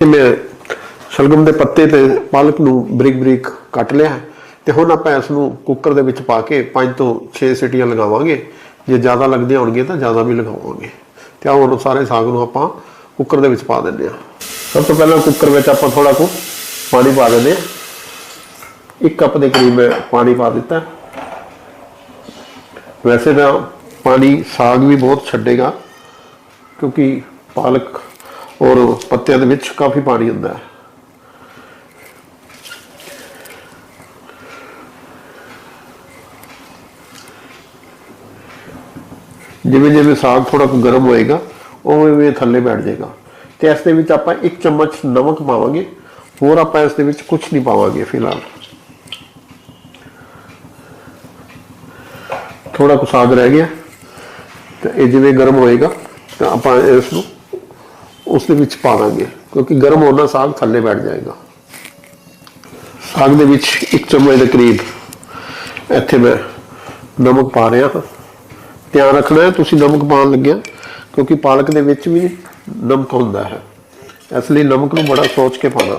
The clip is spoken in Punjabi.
ਤੇ ਮੈਂ ਸ਼ਲਗਮ ਦੇ ਪੱਤੇ ਤੇ ਪਾਲਕ ਨੂੰ ਬਰੀਕ ਬਰੀਕ ਕੱਟ ਲਿਆ ਹੈ ਤੇ ਹੁਣ ਆਪਾਂ ਇਸ ਨੂੰ ਕੁੱਕਰ ਦੇ ਵਿੱਚ ਪਾ ਕੇ 5 ਤੋਂ 6 ਸਿਟੀਆਂ ਲਗਾਵਾਂਗੇ। ਜੇ ਜ਼ਿਆਦਾ ਲੱਗਦੀਆਂ ਹੋਣਗੀਆਂ ਤਾਂ ਜ਼ਿਆਦਾ ਵੀ ਲਗਾਵਾਂਗੇ। ਤੇ ਆਹ ਹੁਣ ਸਾਰੇ ਸਾਗ ਨੂੰ ਆਪਾਂ ਕੁੱਕਰ ਦੇ ਵਿੱਚ ਪਾ ਦਿੰਦੇ ਹਾਂ। ਸਭ ਤੋਂ ਪਹਿਲਾਂ ਕੁੱਕਰ ਵਿੱਚ ਆਪਾਂ ਥੋੜਾ ਕੁ ਪਾਣੀ ਪਾ ਦਿੰਦੇ ਹਾਂ। ਇੱਕ ਕੱਪ ਦੇ ਕਰੀਬ ਮੈਂ ਪਾਣੀ ਪਾ ਦਿੱਤਾ। ਵੈਸੇ ਤਾਂ ਪਾਣੀ ਸਾਗ ਵੀ ਬਹੁਤ ਛੱਡੇਗਾ, ਕਿਉਂਕਿ ਪਾਲਕ ਔਰ ਪੱਤਿਆਂ ਦੇ ਵਿੱਚ ਕਾਫੀ ਪਾਣੀ ਹੁੰਦਾ ਹੈ। ਜਿਵੇਂ ਜਿਵੇਂ ਸਾਗ ਥੋੜਾ ਕੁ ਗਰਮ ਹੋਏਗਾ, ਉਵੇਂ ਉਵੇਂ ਥੱਲੇ ਬੈਠ ਜਾਏਗਾ। ਤੇ ਇਸ ਦੇ ਵਿੱਚ ਆਪਾਂ ਇੱਕ ਚਮਚ ਨਮਕ ਪਾਵਾਂਗੇ, ਹੋਰ ਆਪਾਂ ਇਸ ਦੇ ਵਿੱਚ ਕੁਝ ਨਹੀਂ ਪਾਵਾਂਗੇ ਫਿਲਹਾਲ। ਥੋੜਾ ਕੁ ਸਾਗ ਰਹਿ ਗਿਆ, ਤੇ ਇਹ ਜਿਵੇਂ ਗਰਮ ਹੋਏਗਾ, ਤਾਂ ਆਪਾਂ ਇਸ ਨੂੰ ਉਸ ਦੇ ਵਿੱਚ ਪਾ ਦਾਂਗੇ, ਕਿਉਂਕਿ ਗਰਮ ਹੋਣਾ ਸਾਗ ਥੱਲੇ ਬੈਠ ਜਾਏਗਾ। ਸਾਗ ਦੇ ਵਿੱਚ ਇੱਕ ਚਮਚ ਦੇ ਕਰੀਬ ਇੱਥੇ ਮੈਂ ਨਮਕ ਪਾ ਰਿਹਾ ਹਾਂ। ਧਿਆਨ ਰੱਖਣਾ ਹੈ ਤੁਸੀਂ ਨਮਕ ਪਾਉਣ ਲੱਗਿਆ, ਕਿਉਂਕਿ ਪਾਲਕ ਦੇ ਵਿੱਚ ਵੀ ਨਮਕ ਹੁੰਦਾ ਹੈ। ਇਸ ਲਈ ਨਮਕ ਨੂੰ ਬੜਾ ਸੋਚ ਕੇ ਪਾਣਾ